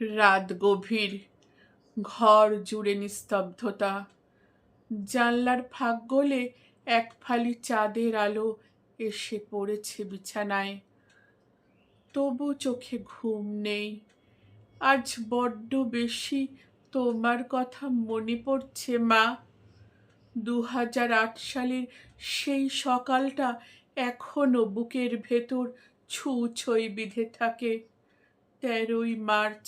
রাত গভীর, ঘর জুড়ে নিস্তব্ধতা। জানলার ফাঁক গলে এক ফালি চাঁদের আলো এসে পড়েছে বিছানায়। তবু চোখে ঘুম নেই। আজ বড্ড বেশি তোমার কথা মনে পড়ছে, মা। দু হাজার আট সালের সেই সকালটা এখনও বুকের ভেতর ছু ছই বিঁধে থাকে। তেরোই মার্চ।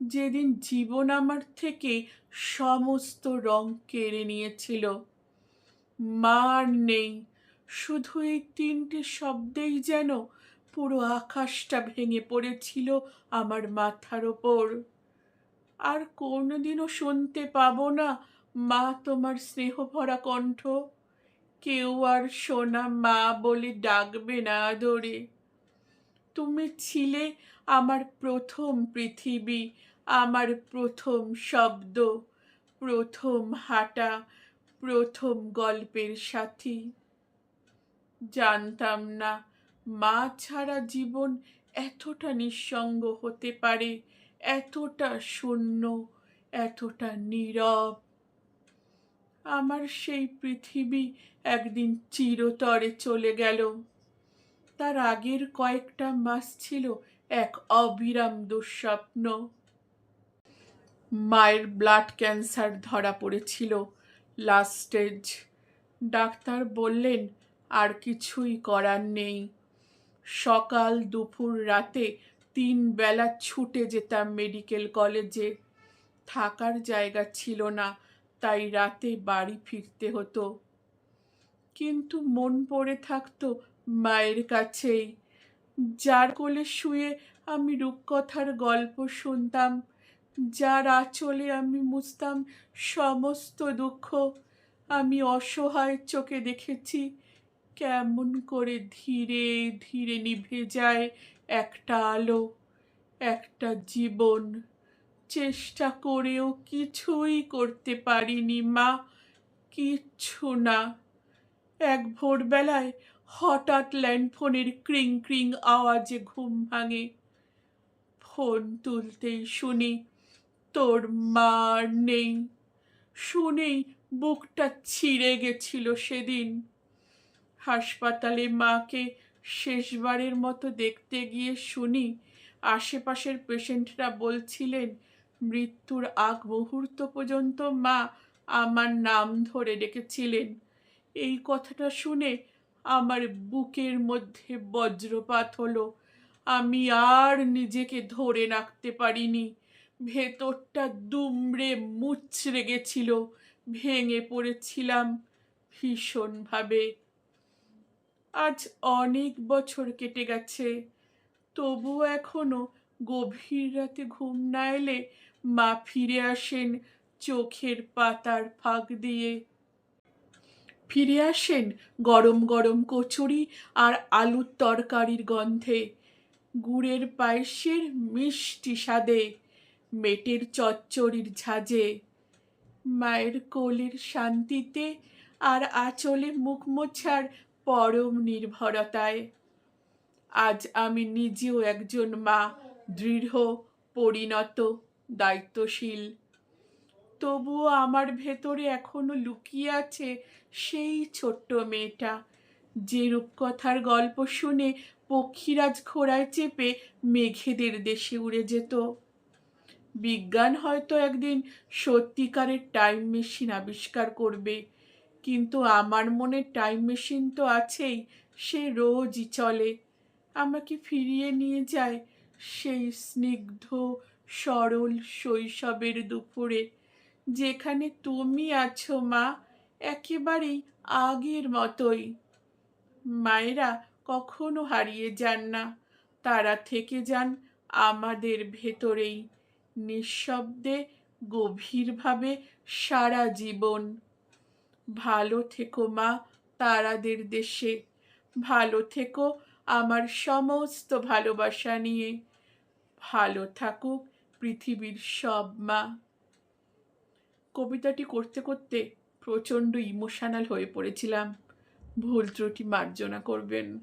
যেদিন জীবন আমার থেকে সমস্ত রং কেড়ে নিয়েছিল। মার নেই, শুধু এই তিনটে শব্দেই যেন পুরো আকাশটা ভেঙে পড়েছিল আমার মাথার ওপর। আর কোনোদিনও শুনতে পাবো না মা তোমার স্নেহ ভরা কণ্ঠ। কেউ আর সোনা মা বলে ডাকবে না আদরে। তুমি ছিলে আমার প্রথম পৃথিবী, আমার প্রথম শব্দ, প্রথম হাঁটা, প্রথম গল্পের সাথী। জানতাম না মা ছাড়া জীবন এতটা নিঃসঙ্গ হতে পারে, এতটা শূন্য, এতটা নীরব। আমার সেই পৃথিবী একদিন চিরতরে চলে গেল। তার আগের কয়েকটা মাস ছিল এক অবিরাম দুঃস্বপ্ন। মায়ের ব্লাড ক্যান্সার ধরা পড়েছিল। লাস্ট স্টেজ ডাক্তার বললেন, আর কিছুই করার নেই। সকাল দুপুর রাতে তিন বেলা ছুটে যেতাম মেডিকেল কলেজে থাকার জায়গা ছিল না, তাই রাতে বাড়ি ফিরতে হতো। কিন্তু মন পড়ে থাকতো মায়ের কাছেই। যার কোলে শুয়ে আমি রূপকথার গল্প শুনতাম, যার আঁচলে আমি মুছতাম সমস্ত দুঃখ, আমি অসহায় চোখে দেখেছি কেমন করে ধীরে ধীরে নিভে যায় একটা আলো, একটা জীবন। চেষ্টা করেও কিছুই করতে পারিনি মা, কিচ্ছু না। এক ভোরবেলায় হঠাৎ ল্যান্ডফোনের ক্রিং ক্রিং আওয়াজে ঘুম ভাঙে। ফোন তুলতেই শুনি, তোর মার নেই। শুনেই বুকটা ছিঁড়ে গেছিল সেদিন। হাসপাতালে মাকে শেষবারের মতো দেখতে গিয়ে শুনি, আশেপাশের পেশেন্টরা বলছিলেন, মৃত্যুর আগ মুহূর্ত পর্যন্ত মা আমার নাম ধরে ডেকেছিলেন। এই কথাটা শুনে আমার বুকের মধ্যে বজ্রপাত হলো। আমি আর নিজেকে ধরে রাখতে পারিনি। ভেতরটা দুমড়ে মুচড়ে গেছিল। ভেঙে পড়েছিলাম ভীষণভাবে। আজ অনেক বছর কেটে গেছে। তবুও এখনও গভীর রাতে ঘুম না এলে মা ফিরে আসেন চোখের পাতার ফাঁক দিয়ে। ফিরে আসেন গরম গরম কচুরি আর আলুর তরকারির গন্ধে। গুড়ের পায়েসের মিষ্টি স্বাদে, মেটের চচ্চড়ির ঝাঁজে। মায়ের কোলের শান্তিতে আর আঁচলে মুখ মোছার পরম নির্ভরতায়। আজ আমি নিজেও একজন মা, দৃঢ়, পরিণত, দায়িত্বশীল। তবুও আমার ভেতরে এখনও লুকিয়ে আছে সেই ছোট্ট মেয়েটা। যে রূপকথার গল্প শুনে পক্ষীরাজ ঘোড়ায় চেপে মেঘেদের দেশে উড়ে যেত। বিজ্ঞান হয়তো একদিন সত্যিকারের টাইম মেশিন আবিষ্কার করবে, কিন্তু আমার মনে টাইম মেশিন তো আছেই, সে রোজই চলে। আমাকে ফিরিয়ে নিয়ে যায় সেই স্নিগ্ধ, সরল শৈশবের দুপুরে। যেখানে তুমি আছো মা, একেবারেই আগের মতোই। মায়েরা কখনো হারিয়ে যান না, তারা থেকে যান আমাদের ভেতরেই। নিঃশব্দে, গভীরভাবে সারা জীবন। ভালো থেকো মা তারাদের দেশে। ভালো থেকো আমার সমস্ত ভালোবাসা নিয়ে। ভালো থাকুক পৃথিবীর সব মা। কবিতাটি করতে করতে প্রচণ্ড ইমোশনাল হয়ে পড়েছিলাম। ভুল ত্রুটি মার্জনা করবেন।